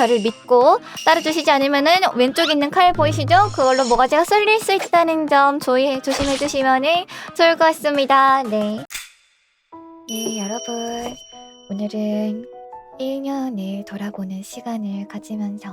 저를 믿고 따라주시지 않으면은 왼쪽 있는 칼 보이시죠? 그걸로 모가지가 쏠릴 수 있다는 점 조이 조심해 주시면 좋을 것 같습니다. 네. 네, 여러분. 오늘은 1년을 돌아보는 시간을 가지면서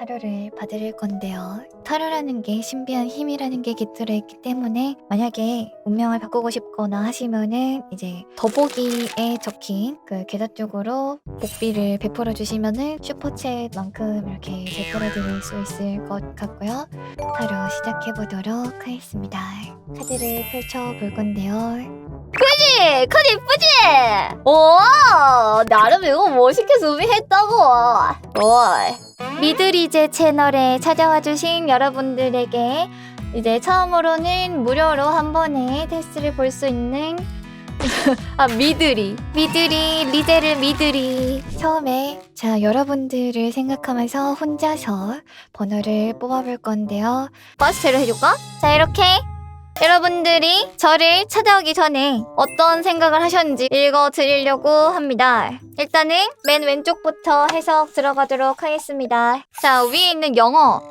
타로를 봐드릴 건데요. 타로라는 게 신비한 힘이라는 게 깃들어 있기 때문에 만약에 운명을 바꾸고 싶거나 하시면은 이제 더보기에 적힌 그 계좌 쪽으로 복비를 베풀어 주시면은 슈퍼챗만큼 이렇게 베풀어 드릴 수 있을 것 같고요. 타로 시작해 보도록 하겠습니다. 카드를 펼쳐 볼 건데요. 그지? 카드 이쁘지? 오, 나름 이거 멋있게 준비했다고. 오. 미드리제 채널에 찾아와 주신 여러분들에게 이제 처음으로는 무료로 한 번에 테스트를 볼 수 있는 아 미드리. 미드리 리제를 미드리. 처음에 자 여러분들을 생각하면서 혼자서 번호를 뽑아볼 건데요. 버스트를 해줄까? 자 이렇게 여러분들이 저를 찾아오기 전에 어떤 생각을 하셨는지 읽어드리려고 합니다. 일단은 맨 왼쪽부터 해석 들어가도록 하겠습니다. 자, 위에 있는 영어.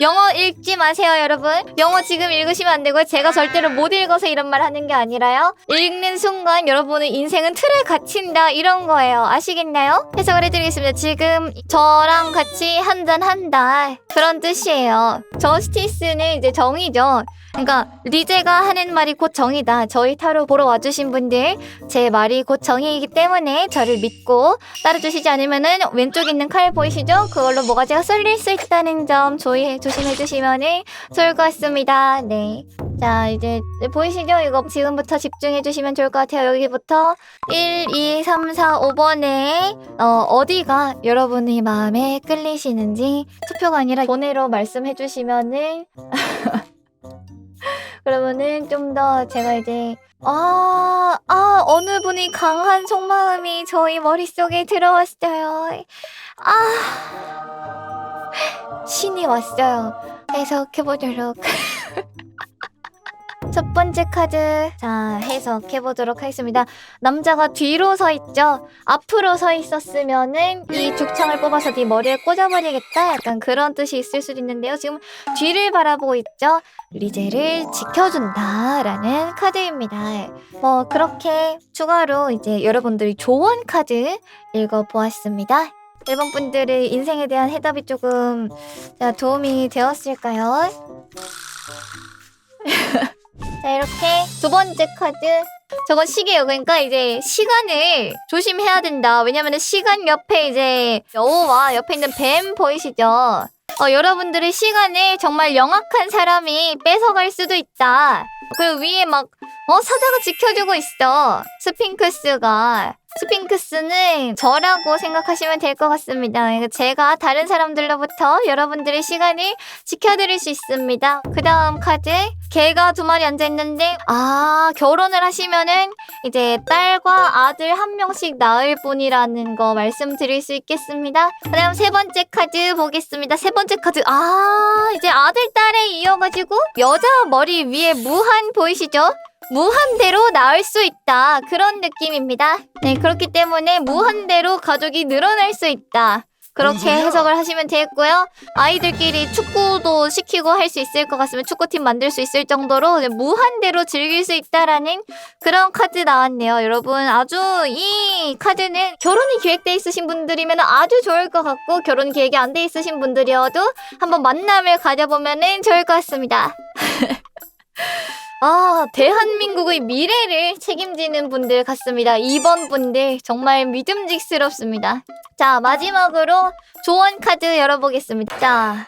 영어 읽지 마세요, 여러분. 영어 지금 읽으시면 안 되고요. 제가 절대로 못 읽어서 이런 말 하는 게 아니라요. 읽는 순간 여러분의 인생은 틀에 갇힌다, 이런 거예요. 아시겠나요? 해석을 해드리겠습니다. 지금 저랑 같이 한 잔 한다. 그런 뜻이에요. 저스티스는 이제 정의죠. 그러니까 리제가 하는 말이 곧 정이다. 저희 타로 보러 와주신 분들 제 말이 곧 정이기 때문에 저를 믿고 따라주시지 않으면은 왼쪽 있는 칼 보이시죠? 그걸로 모가지가 쏠릴 수 있다는 점 조이 조심해 주시면 좋을 것 같습니다. 네. 자 이제 보이시죠? 이거 지금부터 집중해 주시면 좋을 것 같아요. 여기부터 1, 2, 3, 4, 5번에 어, 어디가 여러분의 마음에 끌리시는지 투표가 아니라 번외로 말씀해 주시면은 그러면은 좀 더 제가 이제 아, 아, 어느 분이 강한 속마음이 저희 머릿속에 들어왔어요. 아, 신이 왔어요. 해석해보도록. 첫 번째 카드. 자, 해석해 보도록 하겠습니다. 남자가 뒤로 서 있죠? 앞으로 서 있었으면은 이 죽창을 뽑아서 네 머리에 꽂아버리겠다? 약간 그런 뜻이 있을 수도 있는데요. 지금 뒤를 바라보고 있죠? 리제를 지켜준다라는 카드입니다. 뭐 그렇게 추가로 이제 여러분들이 조언 카드 읽어 보았습니다. 일본 분들의 인생에 대한 해답이 조금 자, 도움이 되었을까요? 자 이렇게 두 번째 카드 저건 시계예요. 그러니까 이제 시간을 조심해야 된다. 왜냐면 시간 옆에 이제 여우와 옆에 있는 뱀 보이시죠? 어, 여러분들의 시간을 정말 영악한 사람이 뺏어갈 수도 있다. 그리고 위에 막, 어, 사자가 지켜주고 있어. 스핑크스가. 스핑크스는 저라고 생각하시면 될 것 같습니다. 제가 다른 사람들로부터 여러분들의 시간을 지켜드릴 수 있습니다. 그 다음 카드. 개가 두 마리 앉아있는데, 아, 결혼을 하시면은 이제 딸과 아들 한 명씩 낳을 분이라는 거 말씀드릴 수 있겠습니다. 그 다음 세 번째 카드 보겠습니다. 세 번째 카드. 아, 이제 아들, 딸에 이어가지고 여자 머리 위에 무한 보이시죠? 무한대로 낳을 수 있다. 그런 느낌입니다. 네, 그렇기 때문에 무한대로 가족이 늘어날 수 있다. 그렇게 해석을 하시면 되겠고요. 아이들끼리 축구도 시키고 할 수 있을 것 같으면 축구팀 만들 수 있을 정도로 무한대로 즐길 수 있다라는 그런 카드 나왔네요. 여러분 아주 이 카드는 결혼이 계획돼 있으신 분들이면 아주 좋을 것 같고 결혼 계획이 안 돼 있으신 분들이어도 한번 만남을 가져보면 좋을 것 같습니다. 아, 대한민국의 미래를 책임지는 분들 같습니다. 2번 분들 정말 믿음직스럽습니다. 자, 마지막으로 조언 카드 열어보겠습니다. 자,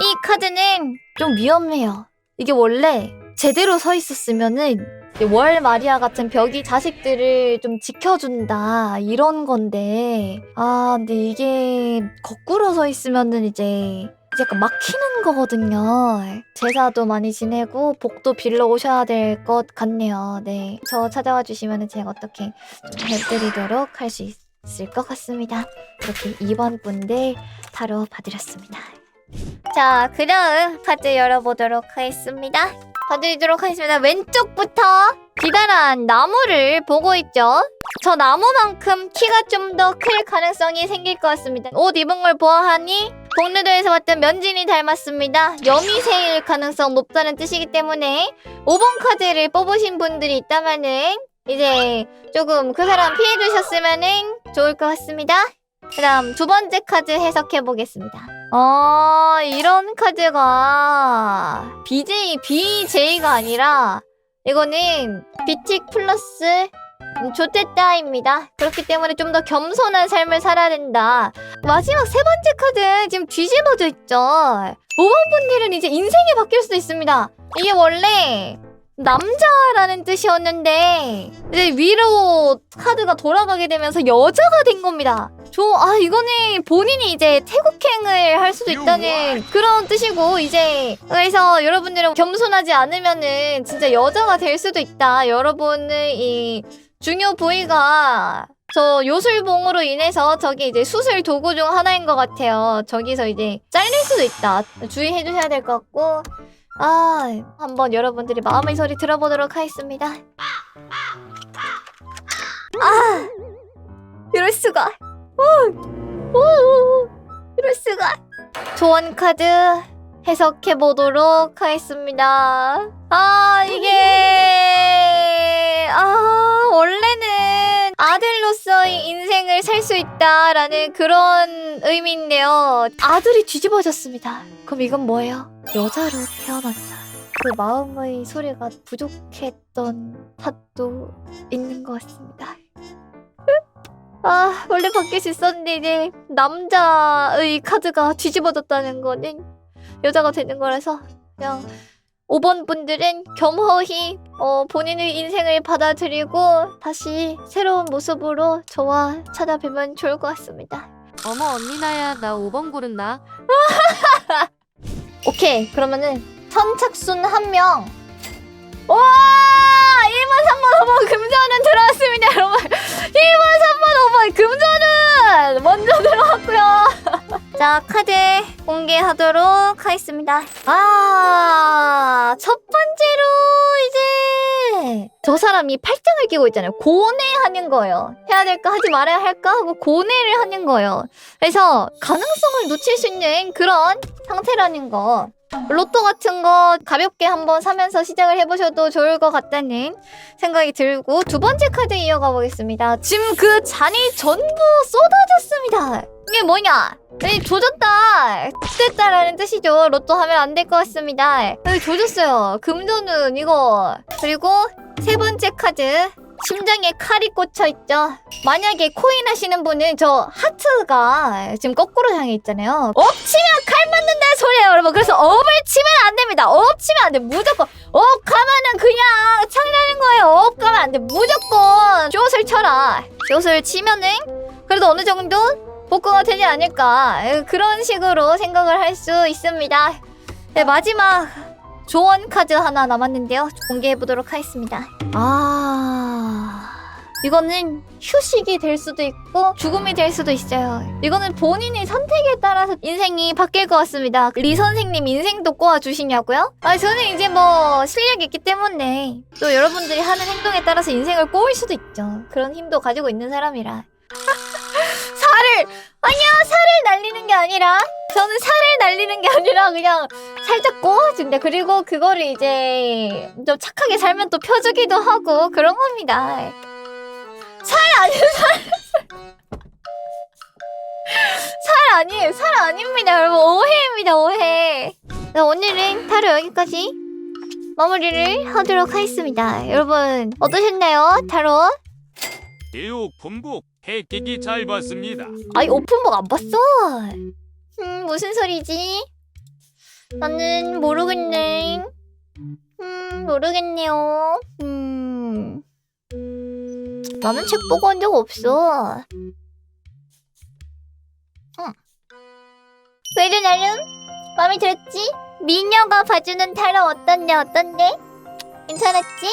이 카드는 좀 위험해요. 이게 원래 제대로 서 있었으면은 월 마리아 같은 벽이 자식들을 좀 지켜준다 이런 건데 아 근데 이게 거꾸로 서 있으면은 이제 약간 막히는 거거든요. 제사도 많이 지내고 복도 빌러 오셔야 될 것 같네요. 네, 저 찾아와 주시면 제가 어떻게 좀 해드리도록 할 수 있을 것 같습니다. 이렇게 2번 분들 타로 봐드렸습니다. 자, 그 다음 카드 열어보도록 하겠습니다. 봐드리도록 하겠습니다. 왼쪽부터 기다란 나무를 보고 있죠? 저 나무만큼 키가 좀 더 클 가능성이 생길 것 같습니다. 옷 입은 걸 보아하니 복루도에서 봤던 면진이 닮았습니다. 여미새일 가능성 높다는 뜻이기 때문에 5번 카드를 뽑으신 분들이 있다면은 이제 조금 그 사람 피해 주셨으면은 좋을 것 같습니다. 그 다음 두 번째 카드 해석해 보겠습니다. 어, 이런 카드가 BJ, BJ가 아니라 이거는 비틱 플러스 조테따입니다. 그렇기 때문에 좀 더 겸손한 삶을 살아야 된다. 마지막 세 번째 카드 지금 뒤집어져 있죠. 5번 분들은 이제 인생이 바뀔 수도 있습니다. 이게 원래 남자라는 뜻이었는데 이제 위로 카드가 돌아가게 되면서 여자가 된 겁니다. 저, 아, 이거는 본인이 이제 태국행을 할 수도 있다는 그런 뜻이고, 이제, 그래서 여러분들은 겸손하지 않으면은 진짜 여자가 될 수도 있다. 여러분의 이 중요 부위가 저 요술봉으로 인해서 저기 이제 수술 도구 중 하나인 것 같아요. 저기서 이제 잘릴 수도 있다. 주의해 주셔야 될 것 같고, 아, 한번 여러분들이 마음의 소리 들어보도록 하겠습니다. 아, 이럴 수가. 오, 오, 이럴 수가. 조언 카드 해석해 보도록 하겠습니다. 아, 이게 아, 원래는 아들로서의 인생을 살 수 있다라는 그런 의미인데요. 아들이 뒤집어졌습니다. 그럼 이건 뭐예요? 여자로 태어났다. 그 마음의 소리가 부족했던 탓도 있는 것 같습니다. 아, 원래 바뀔 수 있었는데 이제 남자의 카드가 뒤집어졌다는 거는 여자가 되는 거라서 그냥 5번 분들은 겸허히 어, 본인의 인생을 받아들이고 다시 새로운 모습으로 저와 찾아뵈면 좋을 것 같습니다. 어머 언니나야 나 5번 고른다. 오케이 그러면은 선착순 한 명. 와 1번 3번 5번 금전은 들어왔습니다 여러분 1번 3번 5번 금전은 먼저 들어왔고요 자 카드 공개하도록 하겠습니다. 아 첫 번째로 이제 저 사람이 팔짱을 끼고 있잖아요. 고뇌하는 거예요. 해야 될까 하지 말아야 할까 하고 고뇌를 하는 거예요. 그래서 가능성을 놓칠 수 있는 그런 상태라는 거 로또 같은 거 가볍게 한번 사면서 시작을 해보셔도 좋을 것 같다는 생각이 들고 두 번째 카드 이어가 보겠습니다. 지금 그 잔이 전부 쏟아졌습니다. 이게 뭐냐? 네, 조졌다. 됐다라는 뜻이죠. 로또 하면 안 될 것 같습니다. 네, 조졌어요. 금전은 이거. 그리고 세 번째 카드. 심장에 칼이 꽂혀 있죠. 만약에 코인 하시는 분은 저 하트가 지금 거꾸로 향해 있잖아요. 엎치면 칼 맞는다는 소리예요, 여러분. 그래서 업을 치면 안 됩니다. 업 치면 안 돼. 무조건 업 가면은 그냥 창나는 거예요. 업 가면 안 돼. 무조건 숏을 쳐라. 숏을 치면은 그래도 어느 정도 복구가 되지 않을까. 그런 식으로 생각을 할 수 있습니다. 네, 마지막 조언 카드 하나 남았는데요. 공개해 보도록 하겠습니다. 아. 이거는 휴식이 될 수도 있고 죽음이 될 수도 있어요. 이거는 본인의 선택에 따라서 인생이 바뀔 것 같습니다. 리 선생님 인생도 꼬아 주시냐고요? 아 저는 이제 뭐 실력이 있기 때문에 또 여러분들이 하는 행동에 따라서 인생을 꼬을 수도 있죠. 그런 힘도 가지고 있는 사람이라. 살을 아니야 살을 날리는 게 아니라 저는 살을 날리는 게 아니라 그냥 살짝 꼬아준다. 그리고 그거를 이제 좀 착하게 살면 또 펴주기도 하고 그런 겁니다. 살 아니에요 살. 살 아니에요 살 아닙니다 여러분 오해입니다 오해. 네, 오늘은 타로 여기까지 마무리를 하도록 하겠습니다. 여러분 어떠셨나요 타로? 대우 군복 패키기 잘 봤습니다. 아이 오픈북 안 봤어. 음 무슨 소리지? 나는 모르겠네. 음 모르겠네요. 음 나는 책 보고 한 적 없어. 응. 그래도 나름 마음에 들었지? 미녀가 봐주는 타로 어떤데 어떤데? 괜찮았지?